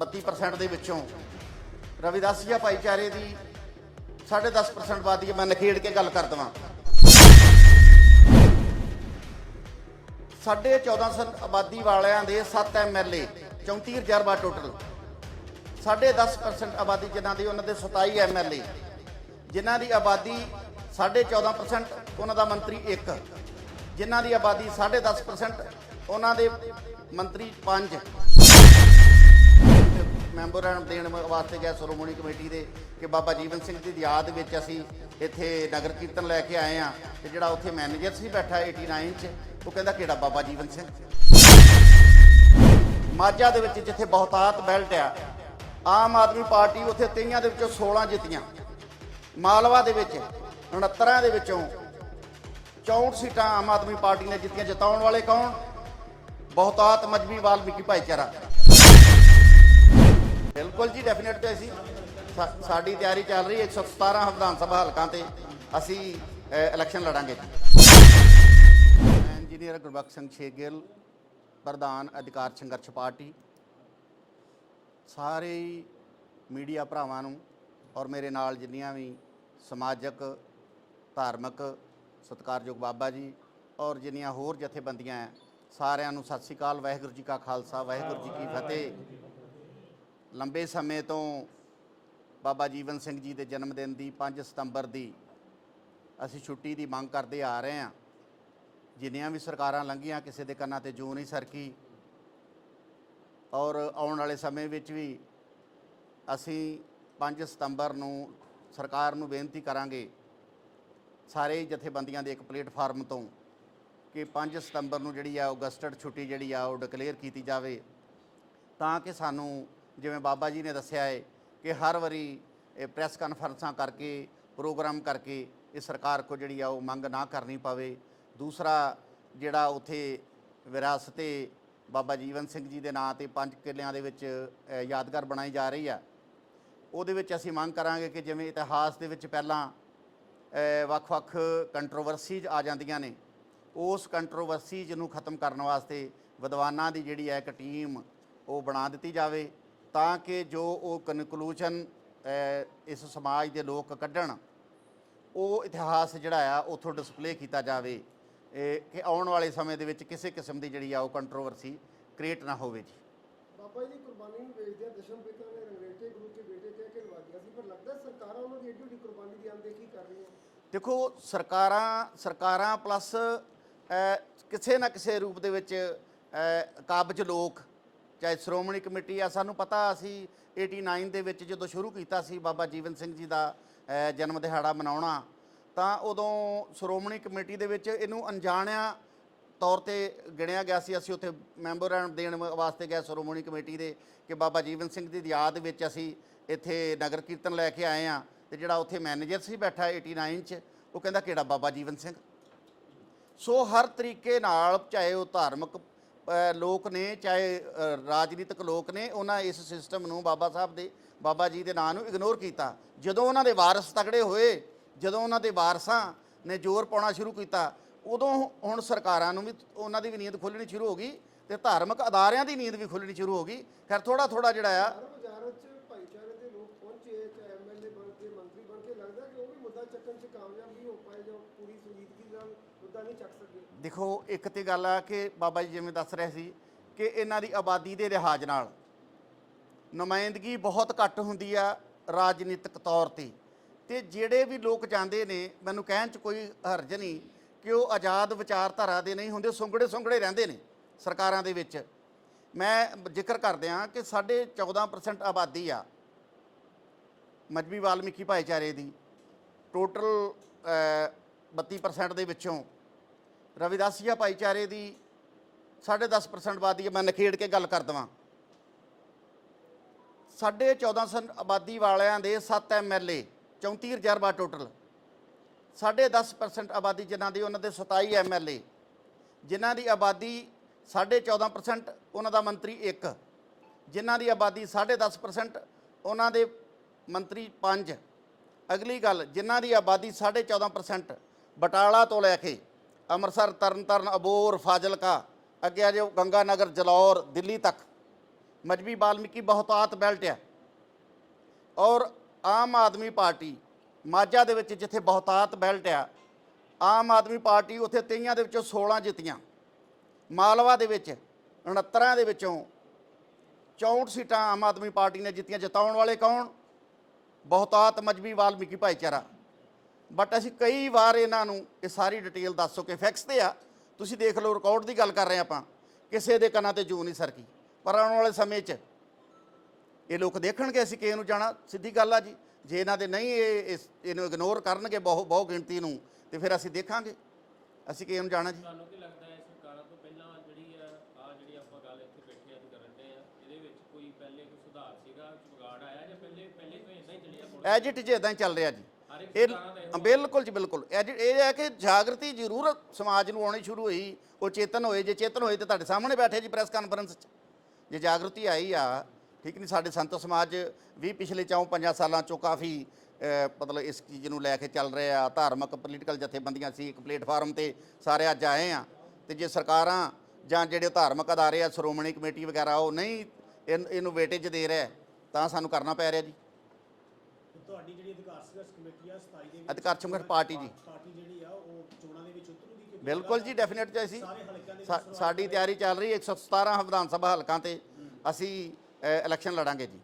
32% ਦੇ ਵਿੱਚੋਂ। ਰਵਿਦਾਸੀਆ ਭਾਈਚਾਰੇ ਦੀ 10.5% ਆਬਾਦੀ ਮੈਂ ਨਖੇੜ ਕੇ ਗੱਲ ਕਰ ਦਵਾਂ। ਸਾਢੇ 1400 ਆਬਾਦੀ ਵਾਲਿਆਂ ਦੇ 7 ਐਮਐਲਏ 34 ਰਿਜ਼ਰਵਾ ਟੋਟਲ। ਸਾਢੇ 10% ਆਬਾਦੀ ਜਿਨ੍ਹਾਂ ਦੀ, ਉਹਨਾਂ ਦੇ 27 ਐਮਐਲਏ ਜਿਨ੍ਹਾਂ ਦੀ ਆਬਾਦੀ ਸਾਢੇ 14% ਉਹਨਾਂ ਦਾ ਮੰਤਰੀ 1 ਜਿਨ੍ਹਾਂ ਦੀ ਆਬਾਦੀ ਸਾਢੇ 10% ਉਹਨਾਂ ਦੇ ਮੰਤਰੀ 5 ਮੈਂਬਰਾਂ ਦੇਣ ਵਾਸਤੇ ਗਿਆ ਸ਼੍ਰੋਮਣੀ ਕਮੇਟੀ ਦੇ ਕਿ ਬਾਬਾ ਜੀਵਨ ਸਿੰਘ ਦੀ ਯਾਦ ਵਿੱਚ ਅਸੀਂ ਇੱਥੇ ਨਗਰ ਕੀਰਤਨ ਲੈ ਕੇ ਆਏ ਆ ਤੇ ਜਿਹੜਾ ਉੱਥੇ ਮੈਨੇਜਰ ਸੀ ਬੈਠਾ 89 ਚ, ਉਹ ਕਹਿੰਦਾ ਕਿਹੜਾ ਬਾਬਾ ਜੀਵਨ ਸਿੰਘ? ਮਾਝਾ ਦੇ ਵਿੱਚ ਜਿੱਥੇ ਬਹੁਤਾਤ ਬੈਲਟ ਆ, ਆਮ ਆਦਮੀ ਪਾਰਟੀ ਉੱਥੇ ਤੇਈਆਂ ਦੇ ਵਿੱਚੋਂ 16 ਜਿੱਤੀਆਂ। ਮਾਲਵਾ ਦੇ ਵਿੱਚ 69 ਦੇ ਵਿੱਚੋਂ 64 ਸੀਟਾਂ ਆਮ ਆਦਮੀ ਪਾਰਟੀ ਨੇ ਜਿੱਤੀਆਂ। ਜਿਤਾਉਣ ਵਾਲੇ ਕੌਣ? ਬਹੁਤਾਤ ਮਜਬੀ ਵਾਲਮੀਕੀ ਭਾਈਚਾਰਾ। ਬਿਲਕੁਲ ਜੀ ਡੈਫੀਨਿਟ ਤੇ ਅਸੀਂ ਸਾ- ਸਾਡੀ ਤਿਆਰੀ ਚੱਲ ਰਹੀ ਹੈ 117 ਵਿਧਾਨ ਸਭਾ ਹਲਕਾਂ ਤੇ ਅਸੀਂ ਇਲੈਕਸ਼ਨ ਲੜਾਂਗੇ ਮੈਂ ਇੰਜੀਨੀਅਰ ਗੁਰਬਖਸ਼ ਸਿੰਘ ਛੇਗਿਲ, ਪ੍ਰਧਾਨ ਅਧਿਕਾਰ ਸੰਘਰਸ਼ ਪਾਰਟੀ, ਸਾਰੇ ਮੀਡੀਆ ਭਰਾਵਾਂ ਨੂੰ ਔਰ ਮੇਰੇ ਨਾਲ ਜਿੰਨੀਆਂ ਵੀ ਸਮਾਜਿਕ, ਧਾਰਮਿਕ ਸਤਿਕਾਰਯੋਗ ਬਾਬਾ ਜੀ ਔਰ ਜਿੰਨੀਆਂ ਹੋਰ ਜਥੇਬੰਦੀਆਂ ਹੈ, ਸਾਰਿਆਂ ਨੂੰ ਸਤਿ ਸ੍ਰੀ ਅਕਾਲ, ਵਾਹਿਗੁਰੂ ਜੀ ਕਾ ਖਾਲਸਾ, ਵਾਹਿਗੁਰੂ ਜੀ ਕੀ ਫਤਿਹ। ਲੰਬੇ ਸਮੇਂ ਤੋਂ ਬਾਬਾ ਜੀਵਨ ਸਿੰਘ ਜੀ ਦੇ ਜਨਮ ਦਿਨ ਦੀ 5 ਸਤੰਬਰ ਦੀ ਅਸੀਂ ਛੁੱਟੀ ਦੀ ਮੰਗ ਕਰਦੇ ਆ ਰਹੇ ਹਾਂ। ਜਿੰਨੀਆਂ ਵੀ ਸਰਕਾਰਾਂ ਲੰਘੀਆਂ, ਕਿਸੇ ਦੇ ਕੰਨਾਂ ਤੇ ਜੂ ਨਹੀਂ ਸਰਕੀ। ਔਰ ਆਉਣ ਵਾਲੇ ਸਮੇਂ ਵਿੱਚ ਵੀ ਅਸੀਂ 5 ਸਤੰਬਰ ਨੂੰ ਸਰਕਾਰ ਨੂੰ ਬੇਨਤੀ ਕਰਾਂਗੇ, ਸਾਰੇ ਜਥੇਬੰਦੀਆਂ ਦੇ ਇੱਕ ਪਲੇਟਫਾਰਮ ਤੋਂ, ਕਿ 5 ਸਤੰਬਰ ਨੂੰ ਜਿਹੜੀ ਆ ਉਹ ਗਸਟਡ ਛੁੱਟੀ ਜਿਹੜੀ ਆ ਉਹ ਡਿਕਲੇਅਰ ਕੀਤੀ ਜਾਵੇ, ਤਾਂ ਕਿ ਸਾਨੂੰ ਜਿਵੇਂ ਬਾਬਾ ਜੀ ਨੇ ਦੱਸਿਆ ਹੈ ਕਿ ਹਰ ਵਾਰੀ ਇਹ ਪ੍ਰੈਸ ਕਾਨਫਰੰਸਾਂ ਕਰਕੇ, ਪ੍ਰੋਗਰਾਮ ਕਰਕੇ ਇਹ ਸਰਕਾਰ ਕੋ ਜਿਹੜੀ ਆ ਉਹ ਮੰਗ ਨਾ ਕਰਨੀ ਪਵੇ। ਦੂਸਰਾ ਜਿਹੜਾ ਉਥੇ ਵਿਰਾਸਤੇ ਬਾਬਾ ਜੀਵਨ ਸਿੰਘ ਜੀ ਦੇ ਨਾਂ ਤੇ ਪੰਜ ਕਿੱਲਿਆਂ ਦੇ ਵਿੱਚ ਯਾਦਗਾਰ ਬਣਾਈ ਜਾ ਰਹੀ ਆ। ਉਹਦੇ ਵਿੱਚ ਅਸੀਂ ਮੰਗ ਕਰਾਂਗੇ ਕਿ ਜਿਵੇਂ ਇਤਿਹਾਸ ਦੇ ਵਿੱਚ ਪਹਿਲਾਂ ਵੱਖ-ਵੱਖ ਕੰਟਰੋਵਰਸੀਜ਼ ਆ ਜਾਂਦੀਆਂ ਨੇ। ਉਸ ਕੰਟਰੋਵਰਸੀਜ਼ ਨੂੰ ਖਤਮ ਕਰਨ ਵਾਸਤੇ ਵਿਦਵਾਨਾਂ ਦੀ ਜਿਹੜੀ ਹੈ ਇੱਕ ਟੀਮ ਉਹ ਬਣਾ ਦਿੱਤੀ ਜਾਵੇ। ਤਾਂ ਕਿ ਜੋ ਉਹ ਕਨਕਲੂਜਨ ਇਸ ਸਮਾਜ ਦੇ ਲੋਕ ਕੱਢਣ ਉਹ ਇਤਿਹਾਸ ਜਿਹੜਾ ਆ ਉਥੋਂ ਡਿਸਪਲੇ ਕੀਤਾ ਜਾਵੇ। ਇਹ ਕਿ ਆਉਣ ਵਾਲੇ ਸਮੇਂ ਦੇ ਵਿੱਚ ਕਿਸੇ ਕਿਸਮ ਦੀ ਜਿਹੜੀ ਆ ਉਹ ਕੰਟਰੋਵਰਸੀ ਕ੍ਰੀਏਟ ਨਾ ਹੋਵੇ ਜੀ। ਬਾਬਾ ਜੀ ਦੀ ਕੁਰਬਾਨੀ ਨੂੰ ਵੇਚਦਿਆਂ ਦਸ਼ਮ ਪਿਤਾ ਨੇ ਰੰਗਰੇਟੇ ਗੁਰੂ ਕੇ ਬੇਟੇ ਕਹਿ ਕੇ ਲਵਾਦੀਆਂ ਸੀ ਪਰ ਲੱਗਦਾ ਹੈ ਸਰਕਾਰਾਂ ਉਹਨਾਂ ਦੀ ਏਡੀ ਵੱਡੀ ਕੁਰਬਾਨੀ ਦੀ ਅਣਦੇਖੀ ਕਰ ਰਹੀਆਂ? ਦੇਖੋ ਸਰਕਾਰਾਂ ਸਰਕਾਰਾਂ ਪਲੱਸ ਕਿਸੇ ਨਾ ਕਿਸੇ ਰੂਪ ਦੇ ਵਿੱਚ ਕਾਬਜ ਲੋਕ ਚਾਹੇ ਸ਼੍ਰੋਮਣੀ ਕਮੇਟੀ ਆ, ਸਾਨੂੰ ਪਤਾ ਅਸੀਂ 89 ਦੇ ਵਿੱਚ ਜਦੋਂ ਸ਼ੁਰੂ ਕੀਤਾ ਸੀ ਬਾਬਾ ਜੀਵਨ ਸਿੰਘ ਜੀ ਦਾ ਜਨਮ ਦਿਹਾੜਾ ਮਨਾਉਣਾ, ਤਾਂ ਉਦੋਂ ਸ਼੍ਰੋਮਣੀ ਕਮੇਟੀ ਦੇ ਵਿੱਚ ਇਹਨੂੰ ਅਣਜਾਣਿਆ ਤੌਰ ਤੇ ਗਿਣਿਆ ਗਿਆ ਸੀ। ਅਸੀਂ ਉੱਥੇ ਮੈਂਬਰਾਂ ਦੇਣ ਵਾਸਤੇ ਗਏ ਸ਼੍ਰੋਮਣੀ ਕਮੇਟੀ ਦੇ ਕਿ ਬਾਬਾ ਜੀਵਨ ਸਿੰਘ ਦੀ ਯਾਦ ਵਿੱਚ ਅਸੀਂ ਇੱਥੇ ਨਗਰ ਕੀਰਤਨ ਲੈ ਕੇ ਆਏ ਆ ਤੇ ਜਿਹੜਾ ਉੱਥੇ ਮੈਨੇਜਰ ਸੀ ਬੈਠਾ 89 ਚ, ਉਹ ਕਹਿੰਦਾ ਕਿਹੜਾ ਬਾਬਾ ਜੀਵਨ ਸਿੰਘ? ਸੋ ਹਰ ਤਰੀਕੇ ਨਾਲ, ਚਾਹੇ ਉਹ ਧਾਰਮਿਕ ਲੋਕ ਨੇ, ਚਾਹੇ ਰਾਜਨੀਤਿਕ ਲੋਕ ਨੇ, ਉਹਨਾਂ ਇਸ ਸਿਸਟਮ ਨੂੰ ਬਾਬਾ ਸਾਹਿਬ ਦੇ, ਬਾਬਾ ਜੀ ਦੇ ਨਾਂ ਨੂੰ ਇਗਨੋਰ ਕੀਤਾ। ਜਦੋਂ ਉਹਨਾਂ ਦੇ ਵਾਰਸ ਤਕੜੇ ਹੋਏ, ਜਦੋਂ ਉਹਨਾਂ ਦੇ ਵਾਰਸਾਂ ਨੇ ਜ਼ੋਰ ਪਾਉਣਾ ਸ਼ੁਰੂ ਕੀਤਾ, ਉਦੋਂ ਹੁਣ ਸਰਕਾਰਾਂ ਨੂੰ ਵੀ ਉਹਨਾਂ ਦੀ ਵੀ ਨੀਂਦ ਖੁੱਲਣੀ ਸ਼ੁਰੂ ਹੋ ਗਈ ਤੇ ਧਾਰਮਿਕ ਅਦਾਰਿਆਂ ਦੀ ਨੀਂਦ ਵੀ ਖੁੱਲਣੀ ਸ਼ੁਰੂ ਹੋ ਗਈ। ਫਿਰ ਥੋੜਾ ਥੋੜਾ ਜਿਹੜਾ ਆ ਹਰ ਵਜ਼ਾਰਤ 'ਚ ਭਾਈਚਾਰੇ ਦੇ ਲੋਕ ਪਹੁੰਚੇ ਚਾਹੇ ਐਮਐਲਏ ਬਣ ਕੇ ਮੰਤਰੀ ਬਣ ਕੇ ਲੱਗਦਾ ਕਿ ਉਹ ਵੀ ਮੁੱਦਾ ਚੱਕਣ 'ਚ ਕਾਮਯਾਬ ਨਹੀਂ ਹੋ ਪਾਏ ਜੋ ਪੂਰੀ ਸੰਜੀਦਗੀ ਨਹੀਂ ਚੱਕ ਸਕੇ। ਦੇਖੋ, ਇੱਕ ਤੇ ਗੱਲ ਆ ਕਿ ਬਾਬਾ ਜੀ ਜਿਵੇਂ ਦੱਸ ਰਹੇ ਸੀ ਕਿ ਇਹਨਾਂ ਦੀ ਆਬਾਦੀ ਦੇ ਲਿਹਾਜ਼ ਨਾਲ ਨੁਮਾਇੰਦਗੀ ਬਹੁਤ ਘੱਟ ਹੁੰਦੀ ਆ ਰਾਜਨੀਤਿਕ ਤੌਰ ਤੇ। ਤੇ ਜਿਹੜੇ ਵੀ ਲੋਕ ਜਾਂਦੇ ਨੇ, ਮੈਨੂੰ ਕਹਿਣ 'ਚ ਕੋਈ ਹਰਜ ਨਹੀਂ ਕਿ ਉਹ ਆਜ਼ਾਦ ਵਿਚਾਰਧਾਰਾ ਦੇ ਨਹੀਂ ਹੁੰਦੇ ਸੁੰਗੜੇ ਸੁੰਗੜੇ ਰਹਿੰਦੇ ਨੇ ਸਰਕਾਰਾਂ ਦੇ ਵਿੱਚ। ਮੈਂ ਜ਼ਿਕਰ ਕਰਦਿਆਂ ਕਿ ਸਾਡੇ 14% ਆਬਾਦੀ ਆ ਮਜਬੀ ਵਾਲਮੀਕੀ ਭਾਈਚਾਰੇ ਦੀ। ਟੋਟਲ 32% ਦੇ ਵਿੱਚੋਂ। ਰਵਿਦਾਸੀਆ ਭਾਈਚਾਰੇ ਦੀ 10.5% ਆਬਾਦੀ ਮੈਂ ਨਖੇੜ ਕੇ ਗੱਲ ਕਰ ਦਵਾਂ। ਸਾਢੇ 1400 ਆਬਾਦੀ ਵਾਲਿਆਂ ਦੇ 7 ਐਮਐਲਏ 34 ਰਿਜ਼ਰਵਾ ਟੋਟਲ ਸਾਢੇ 10% ਆਬਾਦੀ ਜਿਨ੍ਹਾਂ ਦੀ, ਉਹਨਾਂ ਦੇ 27 ਐਮਐਲਏ ਜਿਨ੍ਹਾਂ ਦੀ ਆਬਾਦੀ 14.5% ਉਹਨਾਂ ਦਾ ਮੰਤਰੀ 1 ਜਿਨ੍ਹਾਂ ਦੀ ਆਬਾਦੀ 10.5% ਉਹਨਾਂ ਦੇ ਮੰਤਰੀ 5 ਅਗਲੀ ਗੱਲ, ਜਿਨ੍ਹਾਂ ਦੀ ਆਬਾਦੀ 14.5% ਬਟਾਲਾ ਤੋਂ ਲੈ ਕੇ ਅੰਮ੍ਰਿਤਸਰ, ਤਰਨਤਾਰਨ, ਅਬੋਰ, ਫਾਜ਼ਿਲਕਾ, ਅੱਗੇ ਆ ਜਾਓ ਗੰਗਾ ਨਗਰ ਜਲੌਰ, ਦਿੱਲੀ ਤੱਕ। ਮਜਬੀ ਬਾਲਮੀਕੀ ਬਹੁਤਾਤ ਬੈਲਟ ਆ। ਔਰ ਆਮ ਆਦਮੀ ਪਾਰਟੀ ਮਾਝਾ ਦੇ ਵਿੱਚ ਜਿੱਥੇ ਬਹੁਤਾਤ ਬੈਲਟ ਆ, ਆਮ ਆਦਮੀ ਪਾਰਟੀ ਉੱਥੇ 23 ਦੇ ਵਿੱਚੋਂ 16 ਜਿੱਤੀਆਂ। ਮਾਲਵਾ ਦੇ ਵਿੱਚ 69 ਦੇ ਵਿੱਚੋਂ 64 ਸੀਟਾਂ ਆਮ ਆਦਮੀ ਪਾਰਟੀ ਨੇ ਜਿੱਤੀਆਂ। ਜਿਤਾਉਣ ਵਾਲੇ ਕੌਣ? ਬਹੁਤਾਤ ਮਜਬੀ ਵਾਲਮੀਕੀ ਭਾਈਚਾਰਾ। ਬਟ ਅਸੀਂ ਕਈ ਵਾਰ ਇਹਨਾਂ ਨੂੰ ਇਹ ਸਾਰੀ ਡਿਟੇਲ ਦੱਸ ਚੁੱਕੇ ਫੈਕਸ ਤੇ ਆ। ਤੁਸੀਂ ਦੇਖ ਲਓ ਰਿਕਾਰਡ ਦੀ ਗੱਲ ਕਰ ਰਹੇ ਆਪਾਂ। ਕਿਸੇ ਦੇ ਕੰਨਾਂ ਤੇ ਜੂ ਨਹੀਂ ਸਰਕੀ। ਪਰ ਆਉਣ ਵਾਲੇ ਸਮੇਂ 'ਚ ਇਹ ਲੋਕ ਦੇਖਣਗੇ ਅਸੀਂ ਕਿਸੇ ਨੂੰ ਜਾਣਾ। ਸਿੱਧੀ ਗੱਲ ਆ ਜੀ। ਜੇ ਇਹਨਾਂ ਦੇ ਨਹੀਂ ਇਹ ਇਸ- ਇਹਨੂੰ ਇਗਨੋਰ ਕਰਨਗੇ ਬਹੁ ਬਹੁ ਗਿਣਤੀ ਨੂੰ ਤੇ ਫਿਰ ਅਸੀਂ ਦੇਖਾਂਗੇ। ਅਸੀਂ ਕਿਸੇ ਨੂੰ ਜਾਣਾ ਜੀ। ਤੁਹਾਨੂੰ ਕੀ ਲੱਗਦਾ ਹੈ ਸਰਕਾਰਾਂ ਤੋਂ ਪਹਿਲਾਂ ਜਿਹੜੀ ਆ ਆ ਜਿਹੜੀ ਆਪਾਂ ਗੱਲ ਇੱਥੇ ਬੈਠੇ ਅੱਜ ਕਰਨ ਦੇ ਆ ਇਹਦੇ ਵਿੱਚ ਕੋਈ ਪਹਿਲੇ ਕੋਈ ਸੁਧਾਰ ਸੀਗਾ? ਵਿਗਾੜ ਆਇਆ ਜਾਂ ਪਹਿਲੇ ਪਹਿਲੇ ਤੋਂ ਇਦਾਂ ਹੀ ਚੱਲੀ ਇਦਾਂ ਹੀ ਰਿਹਾ ਜੀ। ਇਹ ਇਹੋ ਬਿਲਕੁਲ ਜੀ ਬਿਲਕੁਲ। ਐਜ ਇਹ ਹੈ ਕਿ ਜਾਗਰਤੀ ਜ਼ਰੂਰ ਸਮਾਜ ਨੂੰ ਆਉਣੀ ਸ਼ੁਰੂ ਹੋਈ। ਉਹ ਚੇਤਨ ਹੋਏ ਜੇ ਚੇਤਨ ਹੋਏ ਤੇ ਤੁਹਾਡੇ ਸਾਹਮਣੇ ਬੈਠੇ ਜੀ ਪ੍ਰੈਸ ਕਾਨਫਰੰਸ 'ਚ। ਜੇ ਜਾਗਰਤੀ ਆਈ ਆ ਠੀਕ ਨਹੀਂ ਸਾਡੇ ਸੰਤ ਸਮਾਜ ਵੀ ਪਿਛਲੇ ਚੌਂ ਪੰਜਾਂ ਸਾਲਾਂ ਚੋਂ ਕਾਫੀ ਮਤਲਬ ਇਸ ਚੀਜ਼ ਨੂੰ ਲੈ ਕੇ ਚੱਲ ਰਹੇ ਆ। ਧਾਰਮਿਕ ਪੋਲੀਟੀਕਲ ਜਥੇਬੰਦੀਆਂ ਸੀ ਇੱਕ ਪਲੇਟਫਾਰਮ ਤੇ ਸਾਰੇ ਅੱਜ ਆਏ ਆ। ਤੇ ਜੇ ਸਰਕਾਰਾਂ ਜਾਂ ਜਿਹੜੇ ਧਾਰਮਿਕ ਅਦਾਰੇ ਆ ਸ਼੍ਰੋਮਣੀ ਕਮੇਟੀ ਵਗੈਰਾ ਉਹ ਨਹੀਂ ਇਹਨ- ਇਹਨੂੰ ਵੇਟੇਜ ਦੇ ਰਿਹਾ ਤਾਂ ਸਾਨੂੰ ਕਰਨਾ ਪੈ ਰਿਹਾ ਜੀ। ਤੁਹਾਡੀ ਜਿਹੜੀ ਅਧਿਕਾਰ ਸੰਘਰਸ਼ ਕਮੇਟੀ ਆ 27 ਦੇ ਵਿੱਚ ਅਧਿਕਾਰ ਸੰਘਰਸ਼ ਪਾਰਟੀ ਜੀ ਪਾਰਟੀ ਜਿਹੜੀ ਆ ਉਹ ਚੋਣਾਂ ਦੇ ਵਿੱਚ ਉਤਰੂਗੀ ਕਿਉਂਕਿ ਬਿਲਕੁਲ ਜੀ ਡੈਫੀਨਿਟ ਚ ਅਸੀਂ। ਸਾਰੇ ਹਲਕਿਆਂ ਦੇ ਸਾ- ਸਾਡੀ ਤਿਆਰੀ ਚੱਲ ਰਹੀ ਹੈ 117 ਵਿਧਾਨ ਸਭਾ ਹਲਕਾਂ ਤੇ ਅਸੀਂ ਅ, ਇਲੈਕਸ਼ਨ ਲੜਾਂਗੇ ਜੀ।